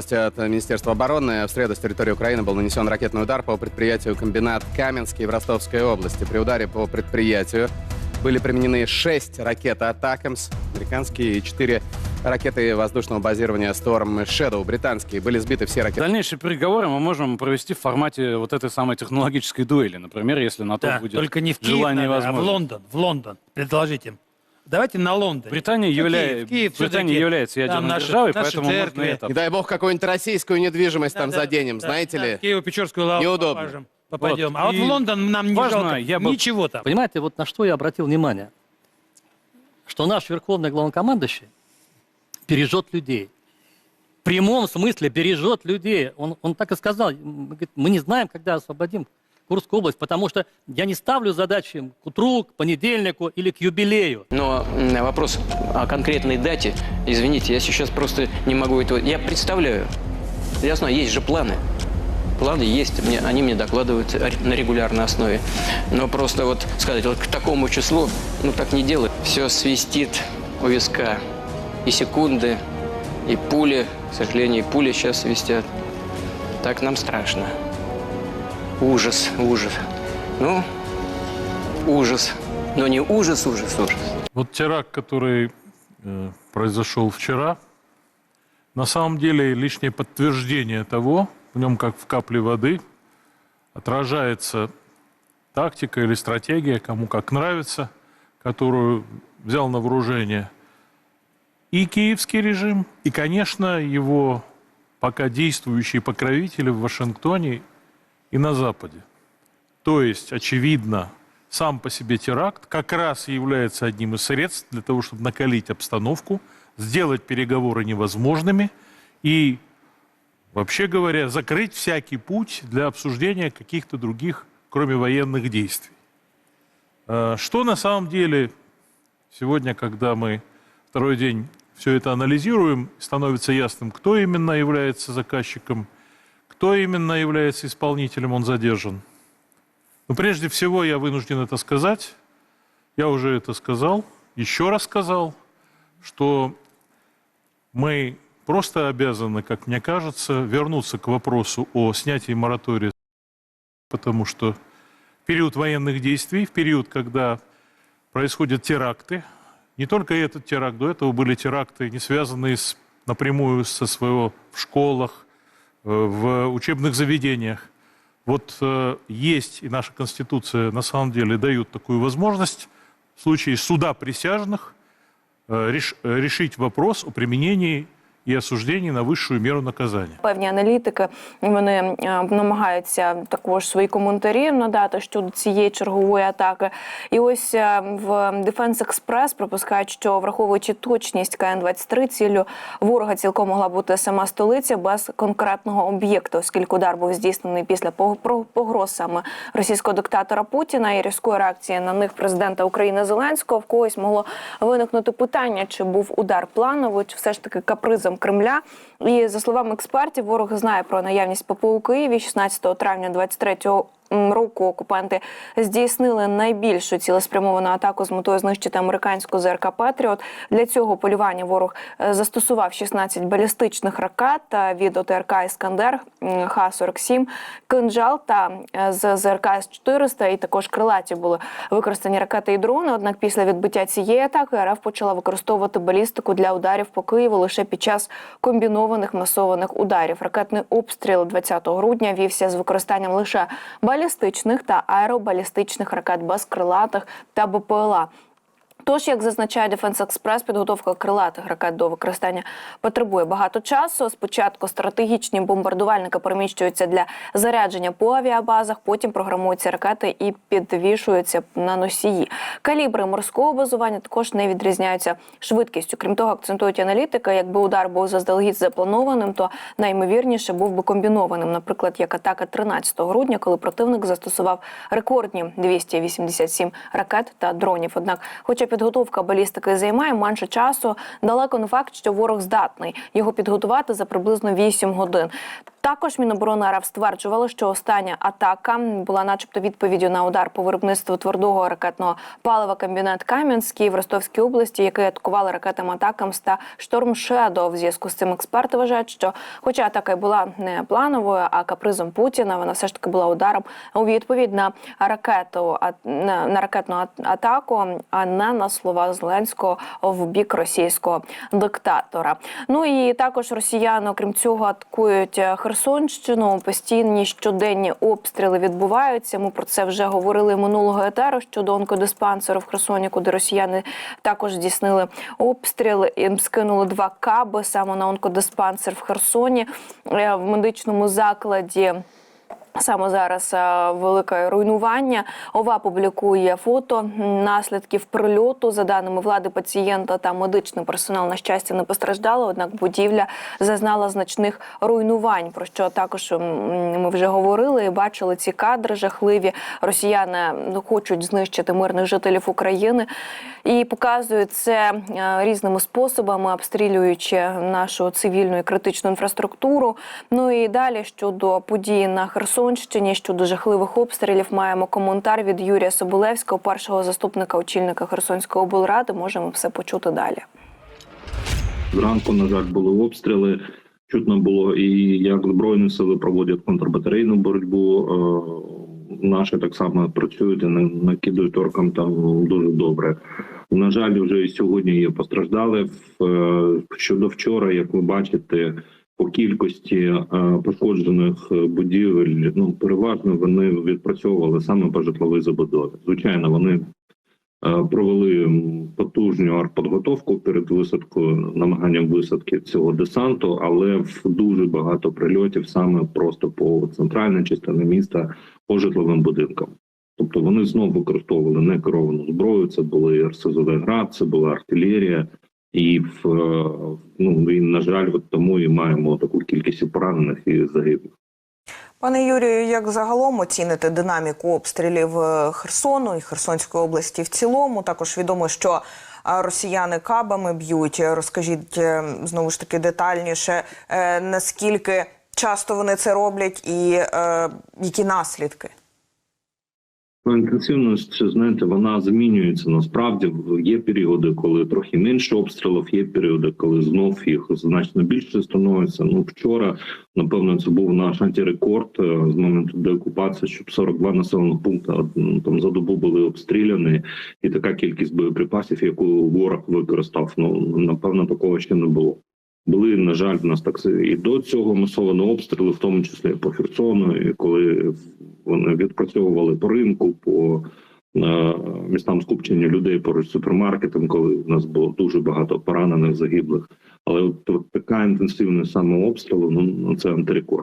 новости от Министерства обороны. В среду с территории Украины был нанесен ракетный удар по предприятию комбинат Каменский в Ростовской области. При ударе по предприятию были применены 6 ракет «Атакамс» американские и 4 ракеты воздушного базирования «Storm Shadow» британские. Были сбиты все ракеты. Дальнейшие переговоры мы можем провести в формате вот этой самой технологической дуэли. Например, если на то Да, будет только не в Киев, желание и надо, а в. Лондон. В Лондон. Предложите им. Давайте на Лондон. Британия, явля- Киев, Киев Британия является ядерной наши- державой, наши поэтому можно церкви. и это. Не дай бог какую-нибудь российскую недвижимость там Да, да, заденем, да, знаете да, ли? Киево-Печерскую лавку Неудобно. попажем, попадем. Вот. А вот И в Лондон нам не важно, жалко я бы- ничего там. Понимаете, вот на что я обратил внимание? Что наш верховный главнокомандующий бережет людей. В прямом смысле бережет людей. Он, он так и сказал. Говорит, Мы не знаем, когда освободим Курскую область, потому что я не ставлю задачи к утру, к понедельнику или к юбилею. Но вопрос о конкретной дате, извините, я сейчас просто не могу этого... Я представляю. Я знаю, есть же планы. Планы есть, мне, они мне докладывают на регулярной основе. Но просто вот сказать, вот к такому числу, ну так не делают. Все свистит у виска. И секунды, и пули, к сожалению, и пули сейчас свистят. Так нам страшно. Ужас, ужас. Ну, ужас. Но не ужас, ужас, ужас. Вот теракт, который э, произошел вчера, на самом деле лишнее подтверждение того, в нем как в капле воды, отражается тактика или стратегия, кому как нравится, которую взял на вооружение и киевский режим, и, конечно, его пока действующие покровители в Вашингтоне и на Западе. То есть, очевидно, сам по себе теракт как раз и является одним из средств для того, чтобы накалить обстановку, сделать переговоры невозможными и, вообще говоря, закрыть всякий путь для обсуждения каких-то других, кроме военных действий. Э, Что на самом деле сегодня, когда мы второй день все это анализируем, становится ясным, кто именно является заказчиком, кто именно является исполнителем, он задержан. Но прежде всего я вынужден это сказать. Я уже это сказал, еще раз сказал, что мы просто обязаны, как мне кажется, вернуться к вопросу о снятии моратория, потому что в период военных действий, в период, когда происходят теракты, не только этот теракт, до этого были теракты, не связанные с, напрямую со своего в школах, в учебных заведениях. Вот э, есть, и наша Конституция на самом деле дает такую возможность в случае суда присяжных э, реш- э, решить вопрос о применении и осуждении на высшую меру наказания. Певні аналітики вони е, намагаються також свої коментарі надати щодо цієї чергової атаки. І ось е, в Defense Express припускають, що враховуючи точність КН-23, ціллю ворога цілком могла бути сама столиця без конкретного об'єкту, оскільки удар був здійснений після пог- погроз саме російського диктатора Путіна і різкої реакції на них президента України Зеленського. В когось могло виникнути питання, чи був удар плановий, чи все ж таки капризом Кремля. І за словами експертів, ворог знає про наявність ППО у Києві 16 травня 23-го року окупанти здійснили найбільшу цілеспрямовану атаку з метою знищити американську ЗРК Патріот. Для цього полювання ворог е, застосував 16 балістичних ракет е, від ОТРК Іскандер Х-47, кинжал та е, з ЗРК С-400 і також крилаті були використані ракети і дрони. Однак після відбиття цієї атаки РФ почала використовувати балістику для ударів по Києву лише під час комбінованих масованих ударів. Ракетний обстріл 20 грудня вівся з використанням лише балістичних та аеробалістичних ракет безкрилатих та БПЛА. Тож, як зазначає Defense Express, підготовка крилатих ракет до використання потребує багато часу. Спочатку стратегічні бомбардувальники переміщуються для зарядження по авіабазах, потім програмуються ракети і підвішуються на носії. Калібри морського базування також не відрізняються швидкістю. Крім того, акцентують аналітики, якби удар був заздалегідь запланованим, то найімовірніше був би комбінованим. Наприклад, як атака 13 грудня, коли противник застосував рекордні 287 ракет та дронів. Однак, хоча підготовка балістики займає менше часу, далеко не факт, що ворог здатний його підготувати за приблизно 8 годин. Також Міноборони РФ стверджувало, що остання атака була, начебто, відповіддю на удар по виробництву твердого ракетного палива комбінат Кам'янський в Ростовській області, який атакували ракетами Атакамс та Шторм Шедо. В зв'язку з цим експерти вважають, що, хоча атака й була не плановою, а капризом Путіна, вона все ж таки була ударом у відповідь на ракету на, ракетну атаку, а не на слова Зеленського в бік російського диктатора. Ну і також росіяни, окрім цього, атакують е, Херсонщину. Постійні щоденні обстріли відбуваються. Ми про це вже говорили минулого етеру щодо онкодиспансеру в Херсоні, куди росіяни також здійснили обстріл. Їм скинули два каби саме на онкодиспансер в Херсоні е, в медичному закладі. Саме зараз е, велике руйнування. ОВА публікує фото наслідків прильоту. За даними влади, пацієнта та медичний персонал на щастя не постраждали. Однак будівля зазнала значних руйнувань. Про що також ми вже говорили і бачили ці кадри жахливі. Росіяни ну, хочуть знищити мирних жителів України і показують це е, різними способами, обстрілюючи нашу цивільну і критичну інфраструктуру. Ну і далі щодо подій на Херсонщині, щодо жахливих обстрілів, маємо коментар від Юрія Соболевського, першого заступника очільника Херсонської облради. Можемо все почути далі. Зранку, на жаль, були обстріли. Чутно було і як збройні сили проводять контрбатарейну боротьбу. е, Наші так само працюють і на- накидують оркам там дуже добре. На жаль, вже і сьогодні є постраждали. Е, Щодо вчора, як ви бачите, по кількості е, пошкоджених е, будівель, ну переважно вони відпрацьовували саме по житловій забудові. Звичайно, вони е, провели потужну артподготовку перед висадкою, намаганням висадки цього десанту, але в дуже багато прильотів саме просто по центральній частині міста по житловим будинкам. Тобто вони знову використовували некеровану зброю. Це були РСЗВ град, це була артилерія, і в е, ну і на жаль, от тому і маємо таку кількість поранених і загиблих. Пане Юрію, як загалом оціните динаміку обстрілів е, Херсону і Херсонської області в цілому? Також відомо, що росіяни кабами б'ють. Розкажіть е, знову ж таки детальніше, е, наскільки часто вони це роблять, і е, які наслідки? Інтенсивність, знаєте, вона змінюється насправді. Є періоди, коли трохи менше обстрілів, є періоди, коли знов їх значно більше становиться. Ну вчора, напевно, це був наш антирекорд е, з моменту деокупації, щоб 42 населених пункти там за добу були обстріляні, і така кількість боєприпасів, яку ворог використав. Ну напевно, такого ще не було. Були, на жаль, в нас так і до цього масованого обстріли, в тому числі по Херсону, і коли вони відпрацьовували по ринку, по е, містам скупчення людей поруч супермаркетом, коли в нас було дуже багато поранених, загиблих. Але от, от така інтенсивність саме обстрілу, ну, ну це антирекорд.